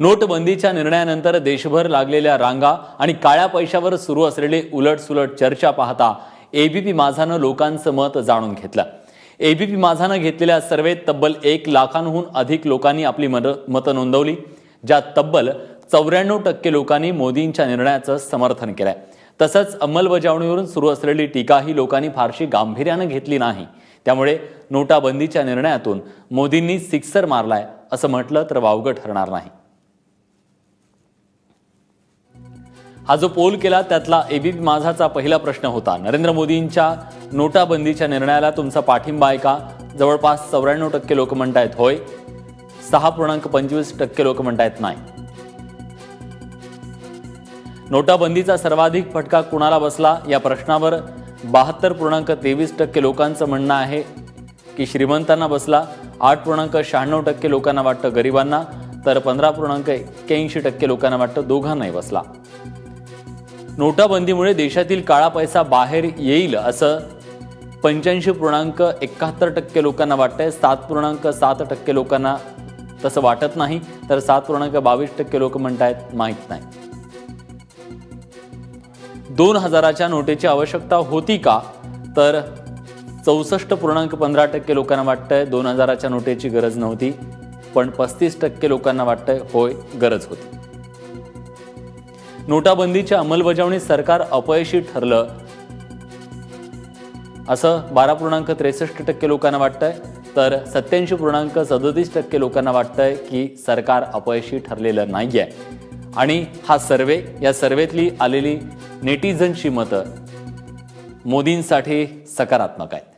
नोटबंदीच्या निर्णयानंतर देशभर लागलेल्या रांगा आणि काळ्या पैशावर सुरू असलेली उलटसुलट चर्चा पाहता एबीपी माझानं लोकांचं मत जाणून घेतलं. एबीपी माझानं घेतलेल्या सर्वेत तब्बल एक लाखांहून अधिक लोकांनी आपली मत मतं नोंदवली ज्यात तब्बल चौऱ्याण्णव टक्के लोकांनी मोदींच्या निर्णयाचं समर्थन केलंय. तसंच अंमलबजावणीवरून सुरू असलेली टीकाही लोकांनी फारशी गांभीर्यानं घेतली नाही. त्यामुळे नोटाबंदीच्या निर्णयातून मोदींनी सिक्सर मारलाय असं म्हटलं तर वावगं ठरणार नाही. हा जो पोल केला त्यातला एबीपी माझाचा पहिला प्रश्न होता. नरेंद्र मोदींच्या नोटाबंदीच्या निर्णयाला तुमचा पाठिंबा आहे का? जवळपास चौऱ्याण्णव टक्के लोक म्हणतायत होय. सहा पूर्णांक पंचवीस टक्के लोक म्हणतायत नाही. नोटाबंदीचा सर्वाधिक फटका कुणाला बसला? या प्रश्नावर बहात्तर पूर्णांक तेवीस टक्के लोकांचं म्हणणं आहे की श्रीमंतांना बसला. आठ पूर्णांक शहाण्णव टक्के लोकांना वाटतं गरिबांना तर पंधरा पूर्णांक एक्क्याऐंशी टक्के लोकांना वाटतं दोघांनाही बसला. नोटाबंदीमुळे देशातील काळा पैसा बाहेर येईल असं पंच्याऐंशी पूर्णांक एकाहत्तर टक्के लोकांना वाटतंय. सात पूर्णांक सात टक्के लोकांना तसं वाटत नाही. तर सात पूर्णांक बावीस टक्के लोक म्हणतायत माहीत नाही. दोन हजाराच्या नोटेची आवश्यकता होती का? तर चौसष्ट पूर्णांक पंधरा टक्के लोकांना वाटतंय दोन हजाराच्या नोटेची गरज नव्हती. पण पस्तीस टक्के लोकांना वाटतंय होय गरज होती. नोटाबंदीच्या अंमलबजावणीत सरकार अपयशी ठरलं. असं बारा पूर्णांक त्रेसष्ट टक्के लोकांना वाटतंय. तर सत्याऐंशी पूर्णांक सदतीस टक्के लोकांना वाटतंय की सरकार अपयशी ठरलेलं नाहीये. आणि हा सर्वे या सर्वेतली आलेली नेटिझनची मतं मोदींसाठी सकारात्मक आहेत.